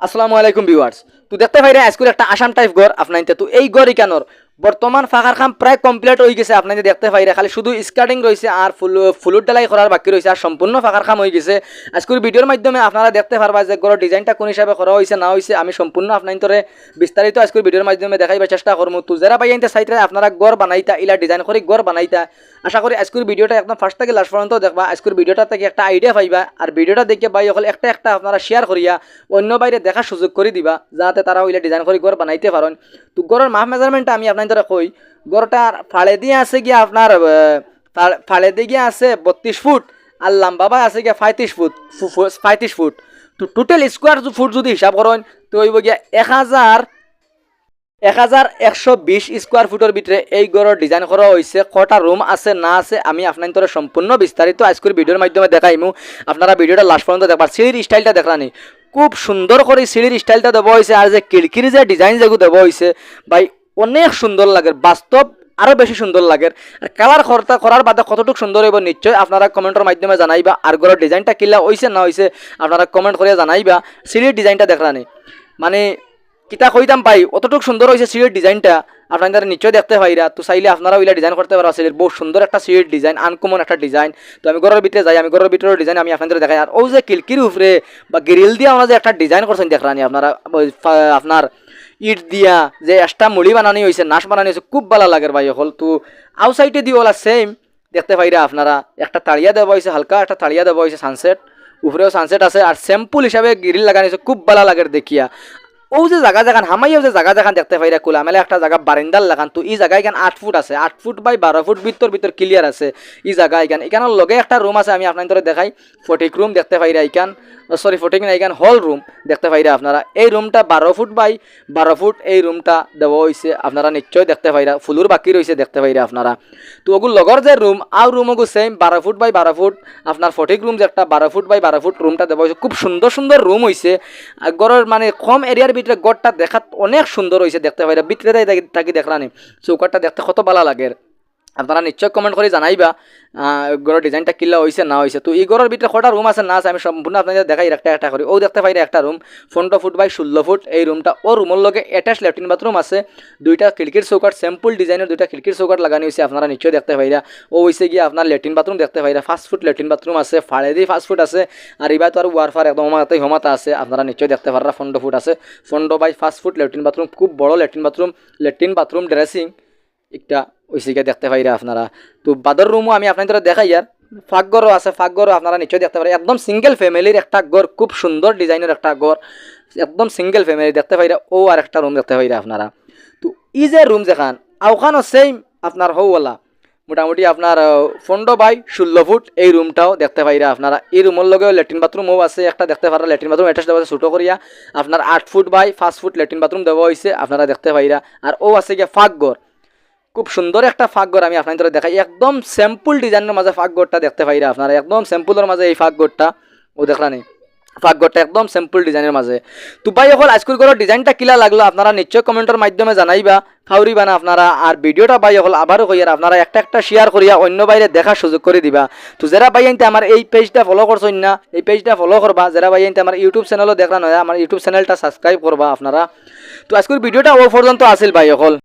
আসসালামু আলাইকুম ভিউয়ার্স। তো দেখতে ভাইরা আজকের একটা আসাম টাইপ ঘর আপনাইতে তো এই ঘর ইকানোর বর্তমান ফাঁকার খাম প্রায় কমপ্লিট হয়ে গেছে। আপনাদের দেখতে পাইরে খালি শুধু স্কার্টিং রয়েছে আর ফুল ফুলুর ডালাই করার বাকি রয়েছে আর সম্পূর্ণ ফাঁকার খাম হয়ে গেছে। আজকের ভিডিওর মাধ্যমে আপনারা দেখতে পারবা যে ঘরের ডিজাইনটা কোন হিসাবে করা হয়েছে না হয়েছে আমি সম্পূর্ণ আপনাইতরে বিস্তারিত আজকের ভিডিওর মাধ্যমে দেখাইবার চেষ্টা করব তো যারা পাই আনতে চাইতে আপনারা গড় বানাইতা, ইলা ডিজাইন করে গড় বানাইতা। আশা করি আজকের ভিডিওটা একদম ফার্স্ট থেকে লাস্ট পর্যন্ত দেখবা। আজকের ভিডিওটা থেকে একটা আইডিয়া পাইবা। আর ভিডিওটা দেখে বাই হল একটা একটা আপনারা শেয়ার করিয়া অন্য বাইরে দেখার সুযোগ করে দিবা, যাতে তারা ওইলা ডিজাইন করে গড় বানাইতে পারেন। তো গড়ের মাপ মেজারমেন্টটা আমি আপনাদের কই? গড়টার ফাড়ে দিয়ে আছে গিয়া আপনার ফাড়ে দিয়ে গিয়া আছে বত্রিশ ফুট আর লাম্বা বা আছে গিয়া পঁয়ত্রিশ ফুট পঁয়ত্রিশ ফুট। তো টোটাল স্কোয়ার ফুট যদি হিসাব করেন, তো হইব গিয়া এক হাজার এক হাজার একশো বিশ স্কোয়ার ফুটের ভিতরে এই ঘরের ডিজাইন করা হয়েছে কটা রুম আছে, না আছে, আমি আপনার সম্পূর্ণ বিস্তারিত আজকের ভিডিওর মাধ্যমে দেখাইমু। আপনারা ভিডিওটা লাস্ট পর্যন্ত দেখবার, সিঁড়ির স্টাইলটা দেখলানি খুব সুন্দর করে সিঁড়ির স্টাইলটা দেওয়া হয়েছে আর যে খিড়কির যে ডিজাইন যেগুলো দেওয়া হয়েছে ভাই অনেক সুন্দর লাগে, বাস্তব আরও বেশি সুন্দর লাগে। আর কালার খরতা করার বাদে কতটুকু সুন্দর হইব নিশ্চয় আপনারা কমেন্টের মাধ্যমে জানাইবা। আর ঘরের ডিজাইনটা কিলা হয়েছে না হয়েছে আপনারা কমেন্ট করে জানাইবা। সিঁড়ির ডিজাইনটা দেখলানি। মানে কিতা কইতাম পাই, অতটুকু সুন্দর হয়েছে সিঁড়ির ডিজাইনটা আপনারা নিশ্চয় দেখতে পাইরা তো চাইলে আপনারা ওইলা ডিজাইন করতে পারা। সিঁড়ির বহু সুন্দর একটা সিঁড়ির ডিজাইন আনকমন একটা ডিজাইন তো আমি ঘরের ভিতরে যাই, আমি ঘরের ভিতরের ডিজাইন আমি আপনাদের দেখাই। আর ও যে কিলকির উপরে বা গ্রিল দিয়ে আমরা যে একটা ডিজাইন করছেন দেখলানি আপনারা আপনার ইট দিয়া যে একটা মুড়ি বানানি হয়েছে নাশ বানানি হয়েছে খুব ভালো লাগে ভাই হল তো আউটসাইডে দিয়ে ওলা সেম দেখতে পাইরা আপনারা, একটা তাড়িয়া দেওয়া হয়েছে হালকা, একটা তাড়িয়া দেওয়া হয়েছে সানসেট উপরেও সানসেট আছে, আর স্যাম্পুল হিসাবে গ্রিল লাগানো হয়েছে খুব ভালো লাগে দেখিয়া। ও যে জায়গা জাগান হামাইও যে জায়গা জাগান দেখতে পাইরা কোলা। মেলে একটা জায়গা বারিন্দার লাগান তো এই জায়গা এখান আট ফুট আছে, আট ফুট বাই বারো ফুট ভিতর ভিতর ক্লিয়ার আছে এই জায়গা এখান এখানের লগে একটা রুম আছে, আমি আপনাদের দেখাই। ফটিক রুম দেখতে পাইরা এখান সরি ফটিক না এখান হল রুম দেখতে পাইরা আপনারা। এই রুমটা বারো ফুট বাই বারো ফুট, এই রুমটা দেওয়া হয়েছে আপনারা নিশ্চয় দেখতে পাইরা ফুলুর বাকি রয়েছে দেখতে পাইরা আপনারা। তো ওগুলো লগর যে রুম আর রুম ওগু সেম বারো ফুট বাই বারো ফুট, আপনার ফটিক রুম যে একটা বারো ফুট বাই বারো ফুট রুমটা দেওয়া হয়েছে খুব সুন্দর সুন্দর রুম হয়েছে গড়ের মানে কম এরিয়ার ভিতরে গড়টা দেখাত অনেক সুন্দর হয়েছে দেখতে পাইরা। ভিতরে তাকি দেখলানি চৌকাটটা দেখতে কত ভালো লাগে। আপনারা নিশ্চয় কমেন্ট করে জানাইবা ঘরের ডিজাইনটা কিল্লা হয়েছে না হয়েছে তো এই ঘরের ভিতরে কটা রুম আছে, না আছে, আমি সম্পূর্ণ আপনাদের দেখাই একটা একটা করি ও দেখতে পাইরে একটা রুম পনেরো ফুট বাই ষোলো ফুট এই রুমটা ও রুমের লগে অ্যাটাচ ল্যাট্রিন বাথরুম আছে। দুইটা খিড়কির চৌকাট স্যাম্পল ডিজাইনের দুইটা খিড়কির চৌকাট লাগানো হয়েছে আপনারা নিশ্চয় দেখতে পাইরা। ও হয়েছে গিয়ে আপনার ল্যাট্রিন বাথরুম দেখতে পাইরা। ফাস্ট ফুড ল্যাট্রিন বাথরুম আছে ফাড়েদি ফাস্ট ফুড আছে আর এবার তো আর ওয়ারফার একদম হমাতে হমাতা আছে, আপনারা নিশ্চয় দেখতে পারা পনেরো ফুট আছে। পনেরো by fast food latrine bathroom খুব বড় latrine bathroom latrine bathroom dressing একটা ওইসিকে দেখতে পাইরা আপনারা। তো বাদর রুমও আমি আপনাদের দেখাই আর। ফাঁকঘরও আছে ফাঁকঘরও আপনারা নিশ্চয়ই দেখতে পারেন। একদম সিঙ্গেল ফ্যামিলির একটা ঘর, খুব সুন্দর ডিজাইনের একটা ঘর। একদম সিঙ্গেল ফ্যামিলি দেখতে পাইরা ও আর একটা রুম দেখতে পাইরা আপনারা। তো ই যে রুম যেখান আওখানও সেম আপনার হৌওয়ালা মোটামুটি আপনার পনেরো বাই ষোলো ফুট এই রুমটাও দেখতে পাইরা আপনারা। এই রুমের লগেও ল্যাট্রিন বাথরুমও আছে, একটা দেখতে পারা ল্যাট্রিন বাথরুম অ্যাটাচ দেওয়া আছে ছোটো করিয়া। আপনার আট ফুট বাই পাঁচ ফুট ল্যাট্রিন বাথরুম দেওয়া হয়েছে আপনারা দেখতে পাইরা আর ও আছে গিয়ে ফাঁকঘর খুব সুন্দর একটা ফাঁকঘর আমি আপনাদের দেখাই। একদম স্যাম্পল ডিজাইনের মাঝে ফাঁকঘরটা দেখতে পাইরা আপনারা। একদম স্যাম্পলের মাঝে এই ফাঁকঘরটা। ও দেখলানি ফাঁকঘরটা একদম সিম্পল ডিজাইনের মাঝে। তো ভাই, অকল আজকের ঘরের ডিজাইনটা কিলা লাগল, আপনারা নিশ্চয় কমেন্টের মাধ্যমে জানাইবা ফাউরি বানা আপনারা। আর ভিডিওটা ভাই এখন আবারও কইয়ার আপনারা একটা একটা শেয়ার করিয়া অন্য বাইরে দেখার সুযোগ করে দিবা। তো যারা ভাই আনতে আমার এই পেজটা ফলো করছেন না, এই পেজটা ফলো করবা। যারা ভাই আনতে আমার ইউটিউব চ্যানেলও দেখলাম হয় আমার ইউটিউব চ্যানেলটা সাবস্ক্রাইব করবা আপনারা। তো আজকের ভিডিওটা ও পর্যন্ত আসিল ভাই, অকল।